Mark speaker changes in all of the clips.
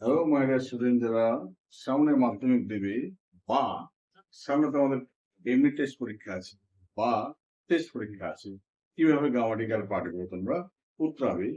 Speaker 1: Hello my dear student যারা, সামনে মাধ্যমিক দেবে, বা সামনে তো আমাদের এমনি টেস্ট পরীক্ষা আছে, বা টেস্ট পরীক্ষা আছে, কীভাবে গ্রামাটিক্যাল পাঠগুলো তোমরা উতরাবে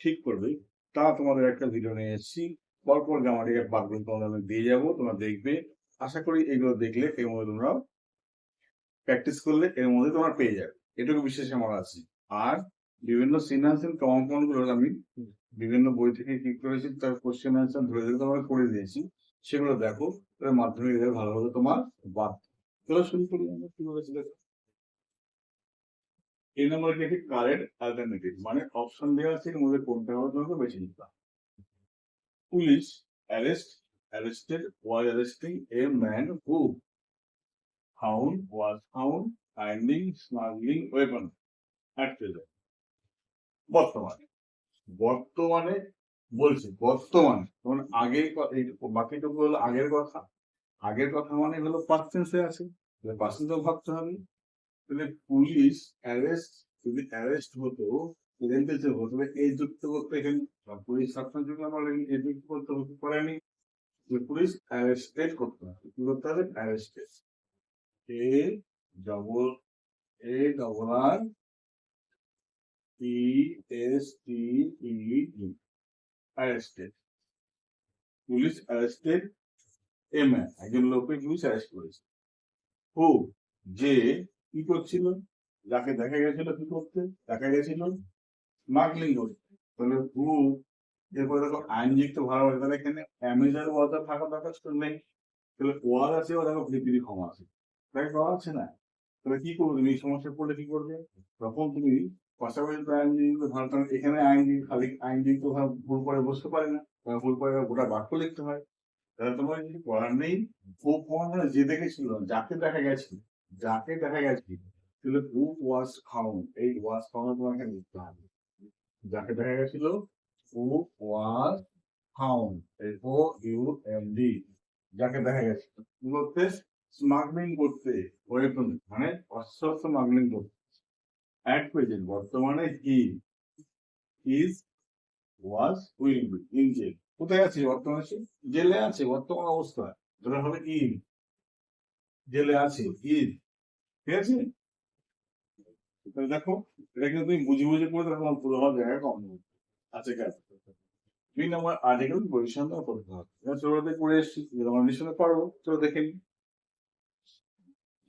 Speaker 1: ঠিক করবে, তা তোমাদের একটা ভিডিও নিয়ে এসেছি। পরপর গ্রামাটিক্যাল পাঠগুলো তোমাদের দিয়ে যাব, তোমরা দেখবে। আশা করি এগুলো দেখলে এর মধ্যে তোমরা প্র্যাকটিস করলে এর মধ্যে তোমরা পেয়ে যাবে। এটুকু বিশেষ আমার আছে। আর বিভিন্ন সিনান্সিয়াল কম্পাউন্ডগুলো আমি বিভিন্ন বই থেকে কি করেছি তার কোশ্চেন অ্যান্সার ধরে ধরে তোমাকে করে দিয়েছি। সেগুলো দেখো এর মাধ্যমে এদের ভালোভাবে তোমার বাদ চলো শুরু করি আমরা কি বলেছি দেখো এই নম্বরে কি কারেন্ট অ্যালটারনেটিভ মানে অপশন দেওয়া আছে এর মধ্যে কোনটা হবে তোমাকে বেছে নিতে police arrest arrested was arresting a man who found was found finding smuggling weapon. At present. বর্তমানে। বর্তমানে বলছি, বর্তমানে। তখন আগের বাকিটুকু হলো আগের কথা। আগের কথা মানে হলো পার্সেন্সে আছে। পার্সেন্স ভাবতে হবে। তাহলে পুলিশ অ্যারেস্ট যদি অ্যারেস্ট হতো প্রেজেন্টেশন হতো এই যুক্ত করতে এখানে পুলিশ সবসময় যুক্ত আমার এই যুক্ত করতে হতে পারেনি পুলিশ অ্যারেস্টেড করতে হবে কি করতে হবে arrested A double A double R T S T E D arrested police arrested a man একজন লোককে পুলিশ অ্যারেস্ট করেছে। হু যে কি করছিল? যাকে দেখা গেছিল কি করতে? দেখা গেছিল স্মাগলিং করতে। তাহলে হু এরপরে দেখো আইনযুক্ত ভালো হবে তাহলে এখানে অ্যামেজার ওয়াটার থাকা দরকার নেই তাহলে ওয়ার আছে ও দেখো পৃথিবী ক্ষমা আছে। তাই করা আছে না। তাহলে কি করবে? তুমি এই সমস্যা পড়লে কি করবে? তখন তুমি পাশাপাশি তো আইনজীবী ভালো, কারণ এখানে আইনজীবী খালি আইনজীবী তো ভালো করে বসতে পারে না। ভুল করে গোটা বাক্য লিখতে হয়। তাহলে তোমার কিছু করার নেই। ও তোমার যে দেখেছিল, যাকে দেখা গেছে, যাকে দেখা গেছে, তাহলে হু ওয়াজ ফাউন্ড এই ওয়াজ ফাউন্ড তোমাকে লিখতে হবে। যাকে দেখা গেছিল হু ওয়াজ ফাউন্ড এই ও ইউ এম ডি যাকে দেখা গেছে। স্মাগলিং করতে? ওয়েপন মানে অস্ত্র স্মাগলিং করতে। অ্যাট প্রেজেন্ট বর্তমানে he is was will be in jail কোথায় আছে বর্তমানে সে? জেলে আছে, বর্তমান অবস্থা। যেটা হবে ইন জেলে আছে ইন ঠিক আছে? দেখো, এটা কিন্তু তুমি বুঝে বুঝে করে তখন পুরো আমার জায়গায় কম নেবে আছে। কাজ দুই নম্বর আর্টিকেল পরিসংখ্যান করতে হবে ছোটতে করে এসেছি। নিশ্চয় পারব, চলো দেখে নিই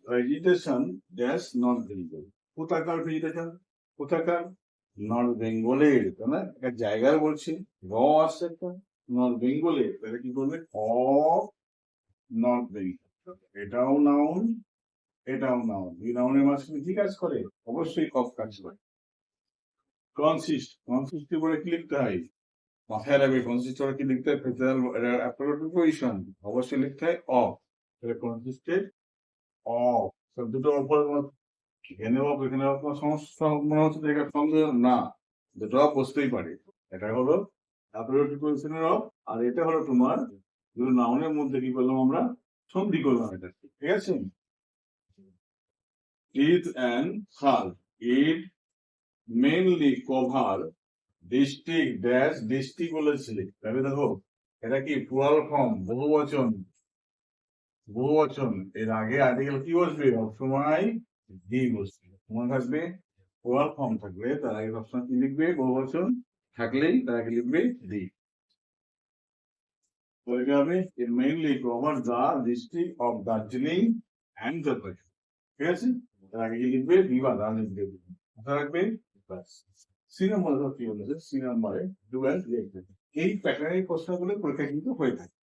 Speaker 1: ভেজিটেশন ড্যাশ নট বেঙ্গল কোথাকার ভেজিটেশন কোথাকার? নর্থ বেঙ্গলের না? একটা জায়গার বলছি। র আসছে একটা নর্থ বেঙ্গলের তাহলে কি করবে? অফ নর্থ বেঙ্গল এটাও নাউন এটাও নাউন এই নাউনের মাঝখানে কি কাজ করে? অবশ্যই কফ কাজ করে। কনসিস্ট কনসিস্ট বলে কি লিখতে হয়? মাথায় রাখবে কনসিস্ট করে কি লিখতে হয়? অ্যাপ্রোপ্রিয়েট পজিশন অবশ্যই লিখতে হয় অফ তাহলে কনসিস্টেড অফ দুটোর উপর এখানে অফ এখানে কোনো সমস্যা মনে হচ্ছে এটা সন্দেহ? না, দুটো বসতেই পারে। এটা হলো অ্যাপ্রোপ্রিয়েট পজিশনের অফ আর এটা হলো তোমার দুটো নাউনের মধ্যে কি করলাম আমরা? সন্ধি করলাম এটা। ঠিক আছে? Teeth and Hull. It mainly cover district dash district বলেছে তাহলে দেখো, এটা কি প্লুরাল ফর্ম বহু বচন বহু বচন এর আগে আর্টিকেল কি বসবে? সবসময় দি বসবে তোমার থাকবে প্লুরাল ফর্ম থাকবে, তার আগে সবসময় কি লিখবে? বহু বচন থাকলেই তার আগে লিখবে দি এটা হবে it mainly cover the district of Darjeeling and Jalpaiguri ঠিক আছে? তার আগে লিখবে? বিবাদ আর লিখবে মাথায় রাখবে? সি নম্বরে কি বলেছে? সি নম্বরে ডুয়েল লিখবে। এই প্যাটার্নের প্রশ্নগুলো পরীক্ষা কিন্তু হয়ে থাকে।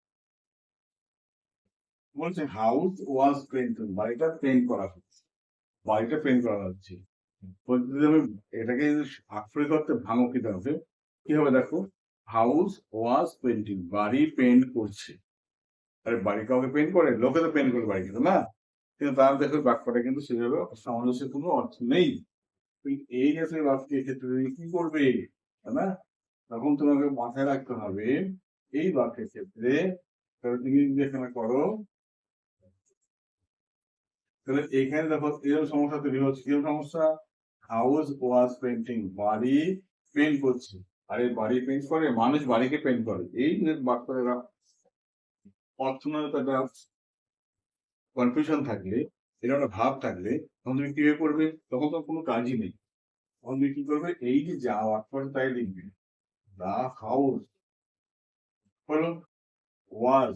Speaker 1: বলছে হাউস ওয়াজ পেন্ট বাড়িটা পেন্ট করা হচ্ছে বাড়িটা পেন্ট করা হচ্ছে। যদি আমি এটাকে আক্ষরিক করতে ভাঙো কি হবে? কি হবে দেখো? হাউস ওয়াজ পেন্টিং বাড়ি পেন্ট করছে। আরে বাড়ি কাউকে পেন্ট করে? লোকে তো পেন্ট করে বাড়ি না? কিন্তু তার দেখো বাক্যটা কিন্তু সেভাবে সামঞ্জস্যের কোনো অর্থ নেই। এই জাতীয় বাক্যের ক্ষেত্রে তুমি কি করবে? তাই না? তখন তোমাকে মাথায় রাখতে হবে, এই বাক্যের ক্ষেত্রে তুমি যদি এখানে করো তাহলে এখানে দেখো এরকম সমস্যা তৈরি হচ্ছে। কীরকম সমস্যা? হাউস ওয়াজ পেন্টিং বাড়ি পেন্ট করছে। আরে বাড়ি পেন্ট করে, মানুষ বাড়িকে পেন্ট করে। এই বাক্যটা অর্থনৈতিক একটা কনফিউশন থাকলে, এরকম একটা ভাব থাকলে, তখন তুমি কীভাবে করবে? তখন তো কোনো কাজই নেই। তখন তুমি কি করবে? এই যে যা বাক্যটা তাই লিখবে। দা হাউস হলো ওয়াজ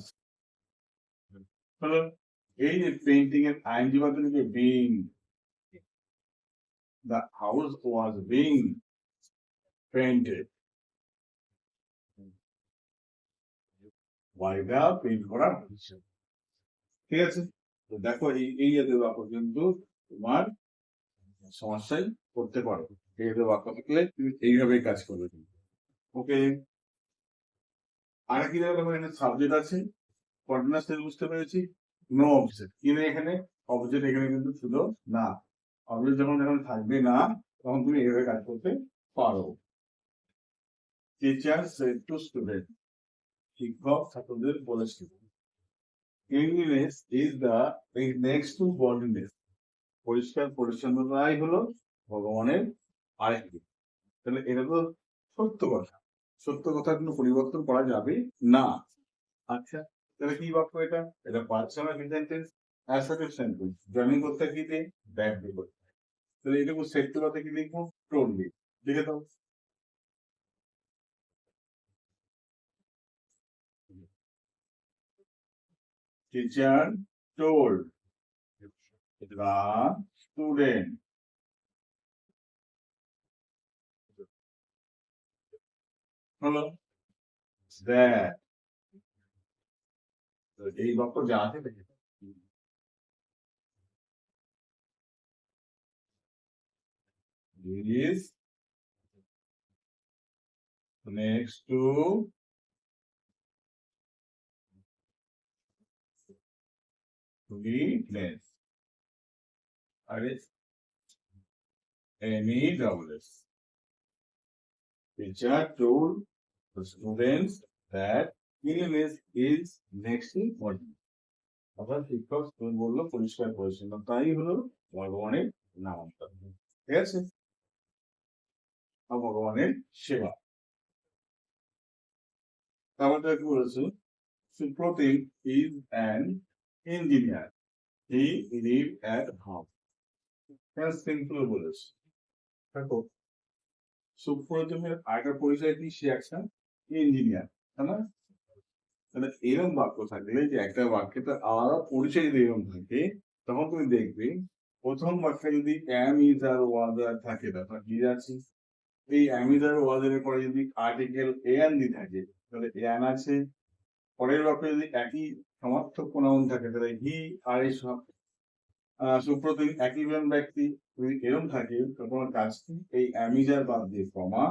Speaker 1: হলো এই যে পেন্টিং এর আইনজি বাক্য লিখবে being the house was being painted. বাড়িটা পেন্ট করা হয়েছে ঠিক আছে? তো দেখো এই এই জাতীয় বাক্য কিন্তু তোমার সমস্যায় করতে পারো। এই জাতীয় বাক্য থাকলে তুমি এইভাবেই কাজ করবে। ওকে? আর কি দেখো তোমার এখানে সাবজেক্ট আছে। কর্ডিনেশন বুঝতে পেরেছি। নো অবজেক্ট কিন্তু এখানে অবজেক্ট এখানে কিন্তু ছিল না। অবজেক্ট যখন যখন থাকবে না, তখন তুমি এইভাবে কাজ করতে পারো। টিচার সেড টু স্টুডেন্ট শিক্ষক, ছাত্রদের বলেছিল cleanliness is the next to godliness পরিষ্কার, পরিচ্ছন্নতাই হলো ভগবানের আরেক দিক তাহলে এটা তো সত্য কথা। সত্য কথা কোনো পরিবর্তন করা যাবে না। আচ্ছা তাহলে কি বাক্য এটা? এটা personal sentence assertive sentence joining করতে কি দিয়ে ব্যাক করতে তাহলে এটুকু সেট করতে কি লিখব? টোনলি লিখে দাও। Teacher told the student হলো that এই বাক্য যা আছে দেখে দাও। is next to sweetness. Or is any doubtless. Teacher told the students that is next to godliness. অর্থাৎ শিক্ষক বলল, পরিষ্কার পরিচ্ছন্নতাই হলো ভগবানের নাম। ঠিক আছে? ভগবানের সেবা। তারপরে কি বলেছে, Supratim is an engineer he live at home simple বলেছে। দেখো, সুপ্রতিমের আগের পরিচয় কি? সে একটা ইঞ্জিনিয়ার তাই না? তাহলে এরকম বাক্য থাকলে যে একটা বাক্যে তার আলাদা পরিচয় যদি এরকম থাকে, তখন তুমি দেখবে প্রথম বাক্যে যদি অ্যাম ইজ আর ওয়াজ আর থাকে তখন কি আছে এই অ্যামিজার ওয়াজের পরে যদি আর্টিকেল এন দি থাকে, তাহলে এন আছে। পরের বাক্যে যদি একই সমার্থক প্রণাম থাকে, তাহলে হি আর এই সুপ্রতিম একই ব্যক্তি যদি এরম থাকে, তখন কাজ কি এই অ্যামিজার বাদ দিয়ে কমা।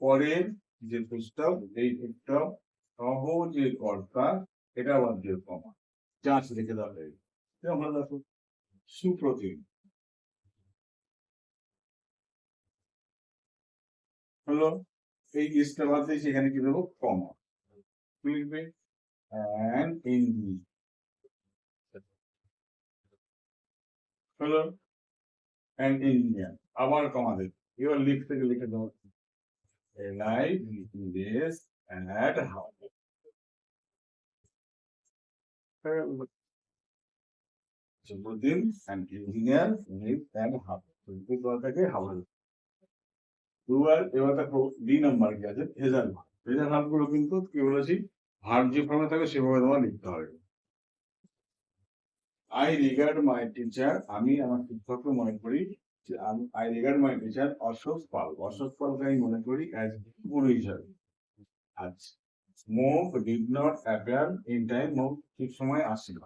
Speaker 1: পরের যে পুস্তক এই পুস্তক সহ যে কর্তা এটা বাদ দিয়ে কমা চান্স রেখে দেওয়া হয়ে। আমরা দেখো সুপ্রতিম। হলো এই ইসটা বাদ সেখানে কি দেবো? কমা। লিখবে অ্যান্ড ইংলিশ হলো অ্যান্ড ইন্ডিয়ান আবার কমা দেবে। এবার লিখ থেকে লিখে দেবো। Live this add how Supratim and engineer live and থেকে দুবার এবার দেখো ডি নাম্বার কি আছে? ভেজাল ভাব ভেজাল ভাবগুলো কিন্তু কি বলেছি ভার্ব যে ফর্মে থাকে সেভাবে তোমার লিখতে হবে। আই রিগার্ড মাই টিচার আমি আমার শিক্ষককে মনে করি I regard my teacher Ashok Pal. Ashok পালকে আমি মনে করি অ্যাজ গুরু হিসাবে। আচ্ছা। Move did not appear in time move ঠিক সময় আসছিল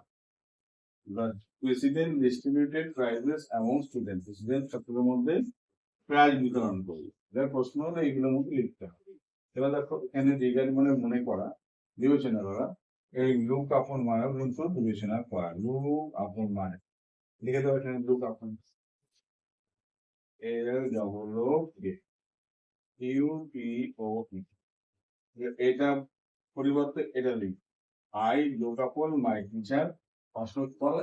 Speaker 1: The president distributed prizes among students. Student ছাত্রদের মধ্যে প্রাইজ বিতরণ করি। যার প্রশ্ন হলো, এইগুলোর মধ্যে লিখতে হবে। এবার দেখো, এখানে রিগার্ড মানে মনে করা, বিবেচনা করা, এই লুক আপন মানে কিন্তু বিবেচনা করা। লুক আপন মানে লিখে দেবো এখানে লুক আপন এর ডবল ইউ পি ও এটা পরিবর্তে এটা লিখ আই লুক আপন মাই টিচার অশোক পল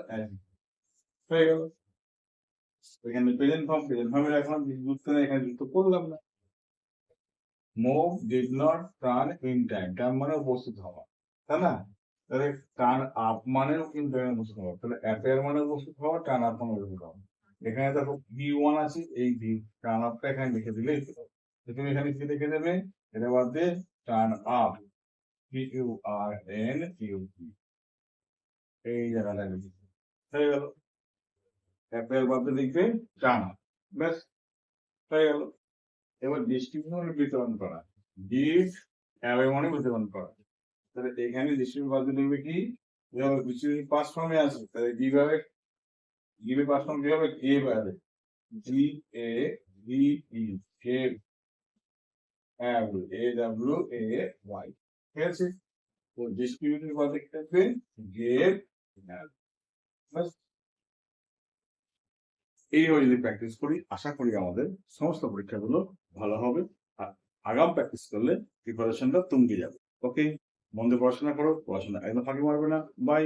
Speaker 1: এখানে প্রেজেন্ট ফর্ম প্রেজেন্ট ফর্মে রাখলাম যুক্ত না এখানে যুক্ত করলাম না। Move did not turn in time turn মানে উপস্থিত হওয়া। তাই না? তাহলে টার্ন আপ মানেও কিন্তু উপস্থিত হওয়া। তাহলে অ্যাপেয়ার মানে উপস্থিত হওয়া টার্ন আপ মানে উপস্থিত হওয়া। এখানে দেখো ভি ওয়ান আছে, এই ভি টার্ন আপটা এখানে লিখে দিলেই তুমি এখানে কি লিখে দেবে? এটা বাদ দিয়ে turn up P U R N U এই জায়গাটা। হয়ে গেল অ্যাপেয়ার বাদ লিখবে আপ ব্যাস হয়ে গেল এবার ডিস্ট্রিবিউশন বিতরণ করা গিফট অ্যাওয়ে মানে বিতরণ করা তাহলে এখানে ডিস্ট্রিবিউশন বাদ লিখবে কি যেভাবে ডিস্ট্রিবিউশন পাস ফর্মে আছে তাহলে কীভাবে গিভে পাস ফর্ম কি হবে গেভ আছে G A V E have A W A Y ঠিক আছে তো ডিস্ট্রিবিউটর বাদ দিয়ে কি থাকবে হ্যাভ বাস এইভাবে যদি প্র্যাকটিস করি, আশা করি আমাদের সমস্ত পরীক্ষাগুলো ভালো হবে। আর আগাম প্র্যাকটিস করলে প্রিপারেশনটা তুঙ্গে যাবে। ওকে মন দিয়ে পড়াশোনা করো, পড়াশোনা একদম ফাঁকি মারবে না। বাই